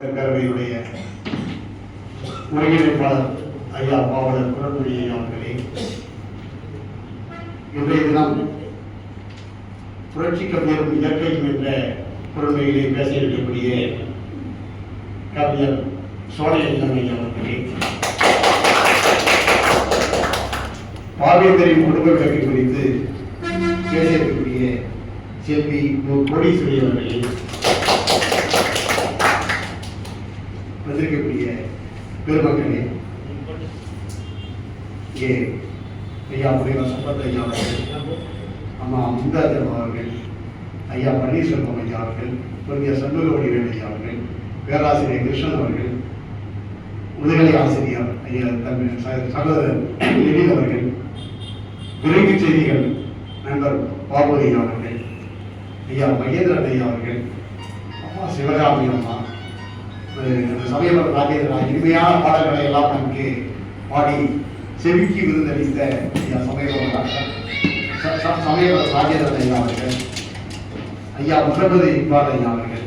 பேரவையுடைய ஒருங்கிணைப்பாளர் ஐயா பாவலர் குரங்குடி அவர்களே இன்றைய தினம் புரட்சி கவிஞரும் இயற்கையும் என்ற குரமையிலே பேச இருக்கக்கூடிய கவிஞர் சோழையந்தன் அவர்களே பாவேந்தரின் குடும்ப கல்வி குறித்து பேச இருக்கக்கூடிய செல்வி கோடீஸ்வரி அவர்களே வந்திருக்கக்கூடிய பெருமக்களே ஏ ஐயா முனைவர் சம்பத் ஐயா அவர்கள் அம்மா முந்தாஜம் அவர்கள் ஐயா பன்னீர்செல்வம் ஐயா அவர்கள் பொருந்திய சண்முகவடிவேல் ஐயா அவர்கள் பேராசிரியர் கிருஷ்ணன் அவர்கள் முதுகலை ஆசிரியர் ஐயா தமிழ் ச- சகோதரர் அவர்கள் விரைவு செய்திகள் நண்பர் பாபு ஐயா அவர்கள் ஐயா மகேந்திரன் ஐயா அவர்கள் அம்மா சிவகாமி அம்மா சமயபுரம் ராஜேந்திரன் இனிமையான பாடல்களை எல்லாம் நமக்கு பாடி செவிக்கு விருந்தளித்த சமயபுரம் சமயபுரம் ராஜேந்திரன் ஐயா அவர்கள் ஐயா முகமது இக்பால் ஐயா அவர்கள்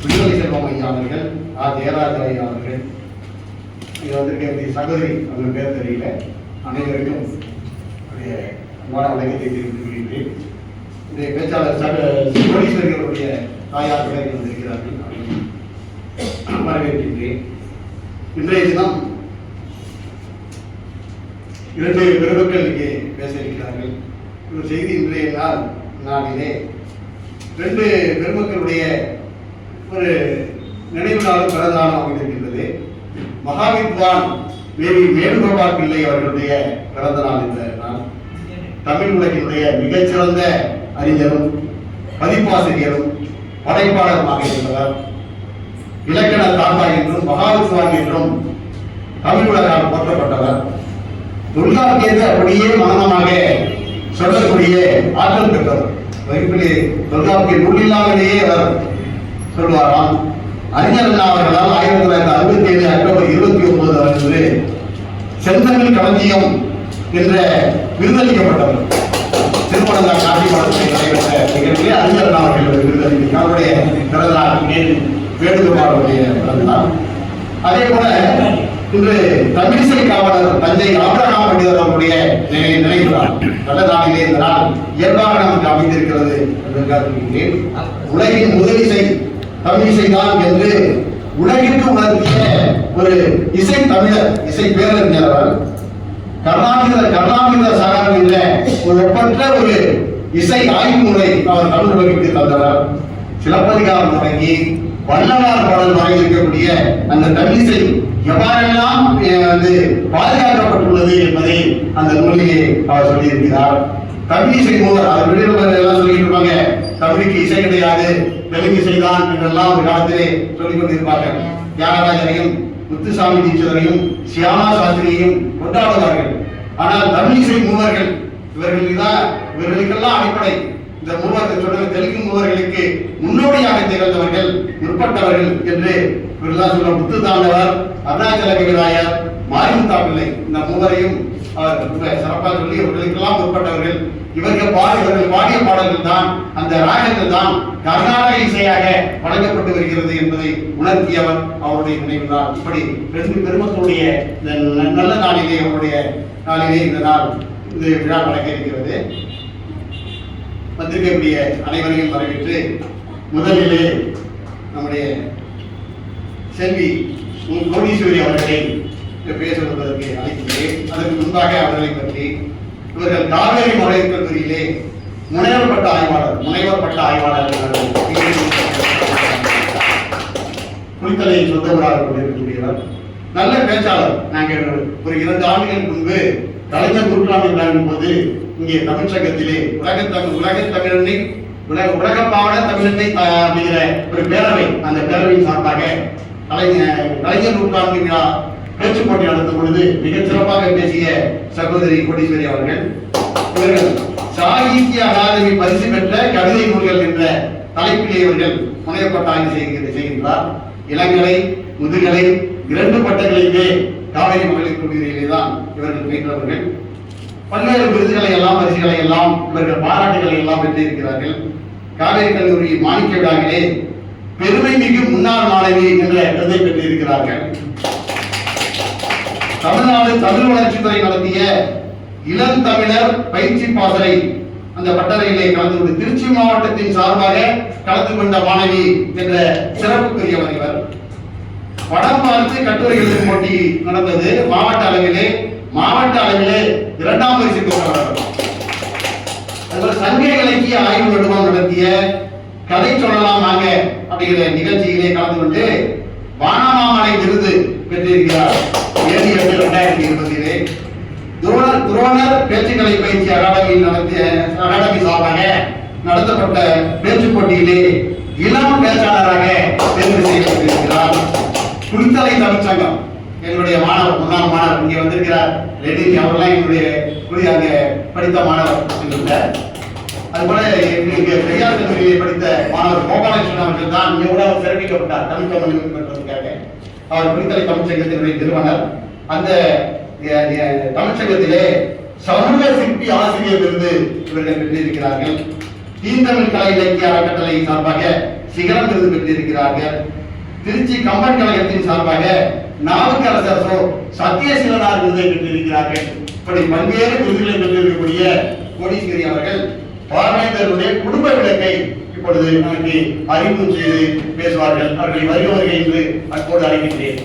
விடுதலை செல்வம் ஐயா அவர்கள் ஆ ஜெயராஜ் ஐயா அவர்கள் இது வந்திருக்க சகோதரி அவங்க பேர் தெரியல அனைவருக்கும் அன்பான வணக்கத்தை தெரிவித்துக் கொள்கிறேன் இந்த பேச்சாளர் சக கோடீஸ்வரி தாயார் கூட வந்திருக்கிறார்கள். அப்படின்னு வரவேற்கின்றேன் இன்றைய தினம் இரண்டு பெருமக்கள் இங்கே பேச இருக்கிறார்கள் ஒரு செய்தி இன்றைய நாள் நாளிலே ரெண்டு பெருமக்களுடைய ஒரு நினைவு நாளும் பிறந்த நாளும் அமைந்திருக்கின்றது மகாவித்வான் மேரி வேணுகோபால் பிள்ளை அவர்களுடைய பிறந்த நாள் இந்த நாள். தமிழ் உலகினுடைய மிகச்சிறந்த அறிஞரும் பதிப்பாசிரியரும் படைப்பாளருமாக இருந்தவர். இலக்கண தாத்தா என்றும் மகாவித்வான் என்றும் தமிழ் உலகால் போற்றப்பட்டவர். தொல்காப்பியத்தை அப்படியே மனமாக சொல்லக்கூடிய ஆற்றல் பெற்றவர். வகுப்பிலே தொல்காப்பிய நூலில்லாமலேயே அவர் சொல்வாராம் அறிஞர் அண்ணா அவர்களால் ஆயிரத்தி தொள்ளாயிரத்தி அறுபத்தி ஏழு அக்டோபர் இருபத்தி ஒன்பது அன்று செந்தமிழ் களஞ்சியம் என்ற விருதளிக்கப்பட்டவர். திருமணம் காட்சி படத்தில் நடைபெற்ற நிகழ்ச்சியில் அறிஞர் அண்ணா அவர்கள் விருதளித்தார். அவருடைய பிறந்தநாள் நேரு வேணுகோபாலுடைய பிறந்தநாள் அதே போல இன்று தமிழிசை காவலர் தஞ்சை ஆபிரகாம் பண்டிதர் அவருடைய நினைக்கிறார் நல்ல நாளிலே இந்த நாள் இயல்பாக நமக்கு அமைந்திருக்கிறது என்று கருதுகின்றேன் உலகின் முதலிசை தமிழிசை தான் என்று உலகிற்கு உணர்த்திய ஒரு இசை தமிழர் இசை பேரறிஞர் அவர் கர்நாடக கர்நாடக சகரம் என்ற ஒரு ஒப்பற்ற ஒரு இசை ஆய்வு முறை அவர் தமிழ் உலகிற்கு தந்தவர். சிலப்பதிகாரம் தொடங்கி வல்லவார் பாடல் வரை இருக்கக்கூடிய அந்த தமிழிசை எவ்வாறெல்லாம் வந்து பாதுகாக்கப்பட்டுள்ளது என்பதை அந்த நூலிலே அவர் சொல்லியிருக்கிறார். தமிழிசை மூவர் அவர் வெளியிடவர் எல்லாம் சொல்லிட்டு இருப்பாங்க. தமிழுக்கு இசை கிடையாது தெலுங்கு இசைதான் என்றெல்லாம் ஒரு காலத்திலே சொல்லிக் கொண்டிருப்பார்கள். தியாகராஜரையும் முத்துசாமி டீச்சரையும் சியாமா சாஸ்திரியையும் கொண்டாடுவார்கள் ஆனால் தமிழிசை மூவர்கள் இவர்களுக்கு தான் இவர்களுக்கெல்லாம் அடிப்படை. இந்த மூவர்கள் சொல்ற தெலுங்கு மூவர்களுக்கு முன்னோடியாக திகழ்ந்தவர்கள் முற்பட்டவர்கள் என்று இவர்கள்தான் சொல்ல முத்து தாண்டவர் அருணாச்சல கவிராயர் மாரிமுத்தா பிள்ளை இந்த மூவரையும் சிறப்பாக சொல்லி இவர்களுக்கெல்லாம் உட்பட்டவர்கள் இவர்கள் பாடி இவர்கள் பாடிய பாடல்கள் தான் அந்த ராகங்கள் தான் கர்நாடக இசையாக வழங்கப்பட்டு வருகிறது என்பதை உணர்த்தியவர் அவருடைய நினைவு நாள் இப்படி ரெண்டு பெருமக்களுடைய நல்ல நாளிலே அவருடைய நாளிலே இந்த நாள் இந்த விழா நடக்க இருக்கிறது. வந்திருக்கக்கூடிய அனைவரையும் வரவேற்று முதலிலே நம்முடைய செல்வி கோடீஸ்வரி அவர்களை பேச வருவதற்கு அழைக்கிறேன் அதற்கு முன்பாக அவர்களை பற்றி இவர்கள் காவேரி மலையக் கல்லூரியிலே முனைவர் பட்ட ஆய்வாளர் முனைவர் பட்ட ஆய்வாளர் குளித்தலை சொந்த ஊராக கொண்டிருக்கக்கூடியவர். நல்ல பேச்சாளர். நாங்கள் ஒரு இரண்டு ஆண்டுகள் முன்பு கலைஞர் நூற்றாண்டு விழாவின் போது இங்கே தமிழ்ச்சங்கத்திலே உலகத்தமிழ் உலகத் தமிழ் உலக உலக பாவன அப்படிங்கிற ஒரு பேரவை அந்த பேரவையின் சார்பாக கலைஞர் கலைஞர் நூற்றாண்டு விழா பேச்சு போட்டி நடத்தும் பொழுது மிகச் சிறப்பாக பேசிய சகோதரி கோடீஸ்வரி அவர்கள் இவர்கள் சாகித்ய அகாதமி பரிசு பெற்ற கவிதை நூல்கள் என்ற தலைப்பிலே இவர்கள் முனையப்பட்ட ஆய்வு செய்கிற- செய்கின்றார். இளங்கலை முதுகலை இரண்டு பட்டங்களிலே காவிரி மகளிர் கல்லூரியிலே தான் இவர்கள் பயின்றவர்கள். பல்வேறு விருதுகளை எல்லாம் வரிசைகளை எல்லாம் இவர்கள் பாராட்டுகளை எல்லாம் பெற்றிருக்கிறார்கள் காவேரி கல்லூரி மாணிக்க விழாவிலே பெருமை மிகு முன்னாள் மாணவி என்ற விருதை பெற்றிருக்கிறார்கள். தமிழ்நாடு தமிழ் வளர்ச்சித்துறை நடத்திய இளந்தமிழர் பயிற்சி பாசறை அந்த பட்டறையிலே கலந்து கொண்டு திருச்சி மாவட்டத்தின் சார்பாக கலந்து கொண்ட மாணவி என்ற சிறப்புக்குரியவர் இவர். படம் பார்த்து கட்டுரை எழுதும் போட்டி நடந்தது மாவட்ட அளவிலே மாவட்ட அளவிலே இரண்டாம் பரிசு பெற்றவர் சங்க இலக்கிய ஆய்வு நிறுவனம் நடத்திய கதை சொல்லலாம் வாங்க அப்படிங்கிற நிகழ்ச்சியிலே கலந்து கொண்டு வானமாமலை விருது பெற்றிருக்கிறார். ஏழு எட்டு இரண்டாயிரத்தி இருபதிலே துரோணர் துரோணர் பேச்சுக்கலை பயிற்சி அகாடமியில் நடத்திய அகாடமி சார்பாக நடத்தப்பட்ட பேச்சு போட்டியிலே இளம் பேச்சாளராக தேர்வு செய்யப்பட்டிருக்கிறார். குளித்தலை தமிழ்ச்சங்கம் என்னுடைய மாணவர் முன்னாள் மாணவர் இங்கே வந்திருக்கிறார். ரெடி அவர்லாம் என்னுடைய குடி அங்கே படித்த மாணவர் அதுபோல இங்கே பெரியார் கல்லூரியை படித்த மாணவர் கோபாலகிருஷ்ணன் அவர்கள் தான் இங்கே கூட அவர் சிறப்பிக்கப்பட்டார். தமிழ் தமிழ் பெற்றதுக்காக அவர் குளித்தலை தமிழ்ச்சங்கத்தினுடைய நிறுவனர். அந்த தமிழ்ச்சங்கத்திலே சமூக சிற்பி ஆசிரியர் விருது இவர்கள் பெற்றிருக்கிறார்கள். தீந்தமிழ் கலை இலக்கிய அறக்கட்டளை சார்பாக சிகரம் விருது பெற்றிருக்கிறார்கள். திருச்சி கம்பன் கழகத்தின் சார்பாக நாவுக்கரசர் சத்தியசீலனார் விருதை பெற்றிருக்கிறார்கள். இப்படி பல்வேறு விருதுகளை பெற்றிருக்கக்கூடிய கோடீஸ்வரி அவர்கள் பார்வையர்களுடைய குடும்ப விளக்கை இப்பொழுது நமக்கு அறிமுகம் செய்து பேசுவார்கள். அவர்களை வருக என்று அப்போது அழைக்கின்றேன்